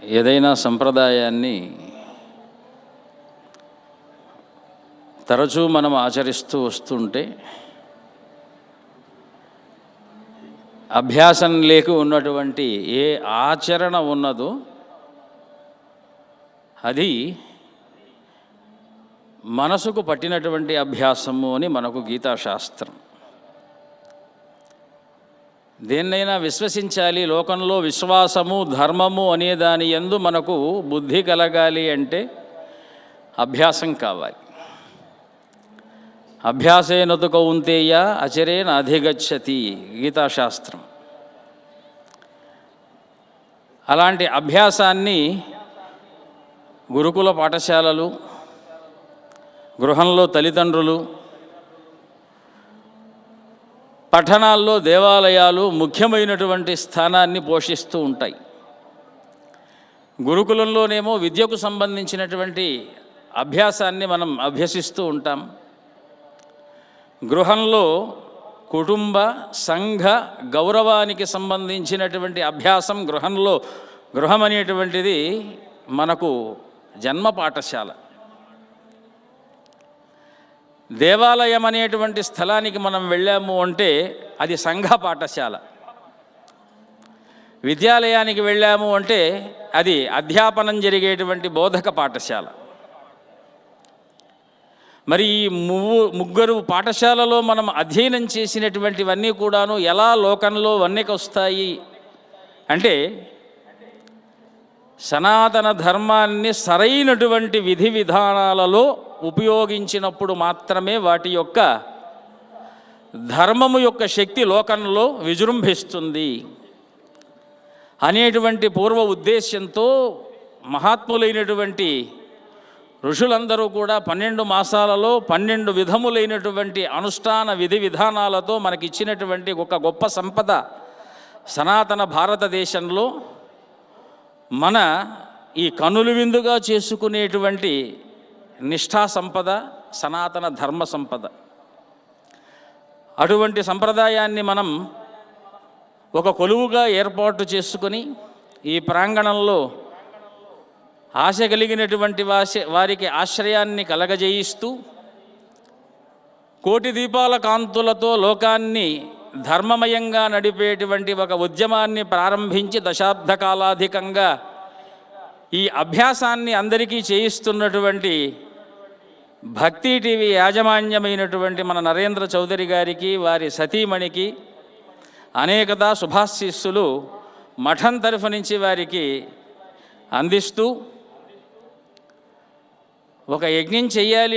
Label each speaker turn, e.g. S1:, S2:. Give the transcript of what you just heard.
S1: ఏదైనా సంప్రదాయాన్ని తరచూ మనం ఆచరిస్తూ వస్తుంటే అభ్యాసం లేక ఉన్నటువంటి ఏ ఆచరణ ఉన్నదో అది మనసుకు పట్టినటువంటి అభ్యాసము అని మనకు గీతాశాస్త్రం దేన్నైనా విశ్వసించాలి లోకంలో విశ్వాసము ధర్మము అనే దాని ఎందు మనకు బుద్ధి కలగాలి అంటే అభ్యాసం కావాలి. అభ్యాసేనతు కౌంతేయ అచరే అధిగచ్చతి గీతాశాస్త్రం. అలాంటి అభ్యాసాన్ని గురుకుల పాఠశాలలు గృహంలో తల్లిదండ్రులు పట్టణాల్లో దేవాలయాలు ముఖ్యమైనటువంటి స్థానాన్ని పోషిస్తూ ఉంటాయి. గురుకులంలోనేమో విద్యకు సంబంధించినటువంటి అభ్యాసాన్ని మనం అభ్యసిస్తూ ఉంటాం. గృహంలో కుటుంబ సంఘ గౌరవానికి సంబంధించినటువంటి అభ్యాసం గృహంలో గృహం అనేటువంటిది మనకు జన్మ పాఠశాల. దేవాలయం అనేటువంటి స్థలానికి మనం వెళ్ళాము అంటే అది సంఘ పాఠశాల. విద్యాలయానికి వెళ్ళాము అంటే అది అధ్యాపనం జరిగేటువంటి బోధక పాఠశాల. మరి ఈ ముగ్గురు పాఠశాలలో మనం అధ్యయనం చేసినటువంటివన్నీ కూడాను ఎలా లోకంలో వన్నెకొస్తాయి? అంటే సనాతన ధర్మాన్ని సరైనటువంటి విధి విధానాలలో ఉపయోగించినప్పుడు మాత్రమే వాటి యొక్క ధర్మము యొక్క శక్తి లోకంలో విజృంభిస్తుంది అనేటువంటి పూర్వ ఉద్దేశ్యంతో మహాత్ములైనటువంటి ఋషులందరూ కూడా పన్నెండు మాసాలలో పన్నెండు విధములైనటువంటి అనుష్ఠాన విధి విధానాలతో మనకిచ్చినటువంటి ఒక గొప్ప సంపద సనాతన భారతదేశంలో మన ఈ కనులు విందుగా చేసుకునేటువంటి నిష్ఠా సంపద సనాతన ధర్మ సంపద. అటువంటి సంప్రదాయాన్ని మనం ఒక కొలువుగా ఏర్పాటు చేసుకొని ఈ ప్రాంగణంలో ఆశ కలిగినటువంటి వాసి వారికి ఆశ్రయాన్ని కలగజేయిస్తూ కోటి దీపాల కాంతులతో లోకాన్ని ధర్మమయంగా నడిపేటువంటి ఒక ఉద్యమాన్ని ప్రారంభించి దశాబ్ద కాలాధికంగా ఈ అభ్యాసాన్ని అందరికీ చేయిస్తున్నటువంటి భక్తి టీవీ యాజమాన్యమైనటువంటి మన నరేంద్ర చౌదరి గారికి వారి సతీమణికి అనేకదా శుభాశీస్సులు మఠం తరఫు నుంచి వారికి అందిస్తూ ఒక యజ్ఞం చెయ్యాలి